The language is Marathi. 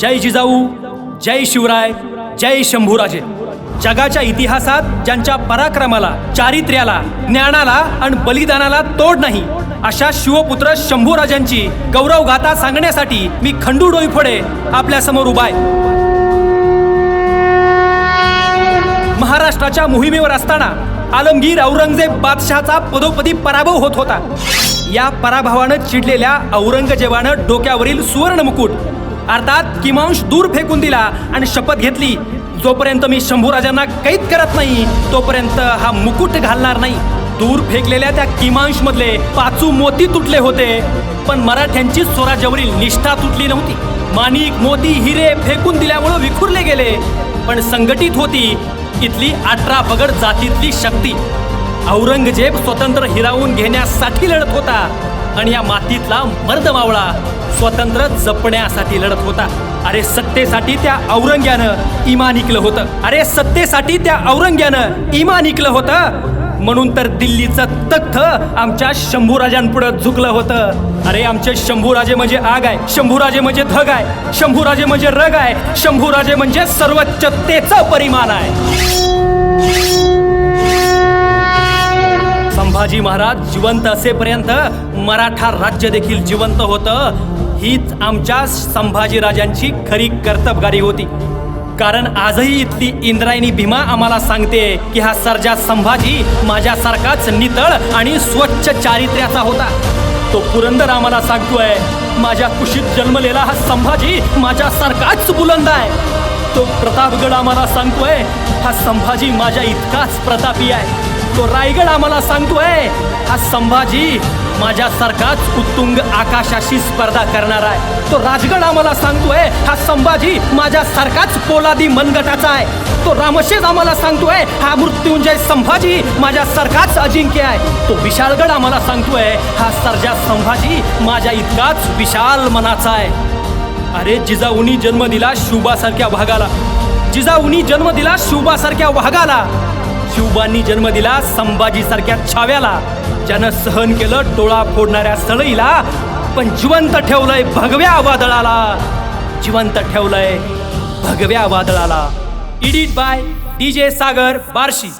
जय जिजाऊ जय शिवराय जय शंभूराजे. जगाच्या इतिहासात ज्यांच्या पराक्रमाला चारित्र्याला ज्ञानाला आणि बलिदानाला तोड नाही अशा शिवपुत्र शंभूराजांची गौरवगाथा सांगण्यासाठी मी खंडू डोईफोडे आपल्यासमोर उभा आहे. महाराष्ट्राच्या मोहिमेवर असताना आलमगीर औरंगजेब बादशहाचा पदोपदी पराभव होत होता. या पराभवानं चिडलेल्या औरंगजेबानं डोक्यावरील सुवर्ण मुकुट अर्थात किमांश दूर फेकून दिला आणि शपथ घेतली. जोपर्यंत मी शंभूराजांना कैद करत नाही तोपर्यंत हा मुकुट घालणार नाही. दूर फेकलेल्या त्या किमांश मधले पाचू मोती तुटले होते पण मराठ्यांची स्वराज्यावरील निष्ठा तुटली नव्हती. माणिक मोती हिरे फेकून दिल्यामुळे विखुरले गेले पण संघटित होती इथली अठरा बगड जातीतली शक्ती. औरंगजेब स्वतंत्र हिरावून घेण्यासाठी लढत होता. आणि या मातीतला मर्द मावळा स्वतंत्र जपण्यासाठी लढत होता. अरे सत्तेसाठी त्या औरंग्यानं इमान निकलं होतं. अरे सत्तेसाठी त्या औरंग्यानं इमान निकलं होतं. म्हणून तर दिल्लीचं तख्त आमच्या शंभूराजांपुढे झुकलं होतं. अरे आमचे शंभूराजे म्हणजे आग आहे. शंभूराजे म्हणजे धग आहे. शंभूराजे म्हणजे रग आहे. शंभूराजे म्हणजे सर्वोच्चतेचं परिमाण आहे. संभाजी महाराज जिवंत असेपर्यंत मराठा राज्य देखील जिवंत होतं. हीच आमच्या संभाजीराजांची खरी कर्तबगारी होती. कारण आजही इथली इंद्रायणी भीमा आम्हाला सांगते की हा सर्जा संभाजी माझ्यासारखाच नितळ आणि स्वच्छ चारित्र्याचा होता. तो पुरंदर आम्हाला सांगतोय माझ्या कुशीत जन्मलेला हा संभाजी माझ्यासारखाच बुलंद आहे. तो प्रतापगड आम्हाला सांगतोय हा संभाजी माझ्या इतकाच प्रतापी आहे. तो रायगड आम्हाला सांगतोय. हा संभाजी माझ्यासारखाच उत्तुंग आकाशाशी स्पर्धा करणार आहे. तो राजगड आम्हाला सांगतोय हा संभाजी माझ्यासारखाच पोलादी मनगटाचा आहे. तो रामशेज आम्हाला सांगतोय हा मृत्युंजय संभाजी माझ्यासारखाच अजिंक्य आहे. तो विशाळगड आम्हाला सांगतोय हा सर्जा संभाजी माझ्या इतकाच विशाल मनाचा आहे. अरे जिजाऊनी जन्म दिला शुभासारख्या वाघाला. जिजाऊनी जन्म दिला शुभासारख्या वाघाला. शिवबांनी जन्म दिला संभाजीसारख्या छाव्याला. ज्यानं सहन केलं डोळा फोडणाऱ्या सळईला. पण जिवंत ठेवलंय भगव्या वादळाला. जिवंत ठेवलंय भगव्या वादळाला. Edit by DJ Sagar Barshi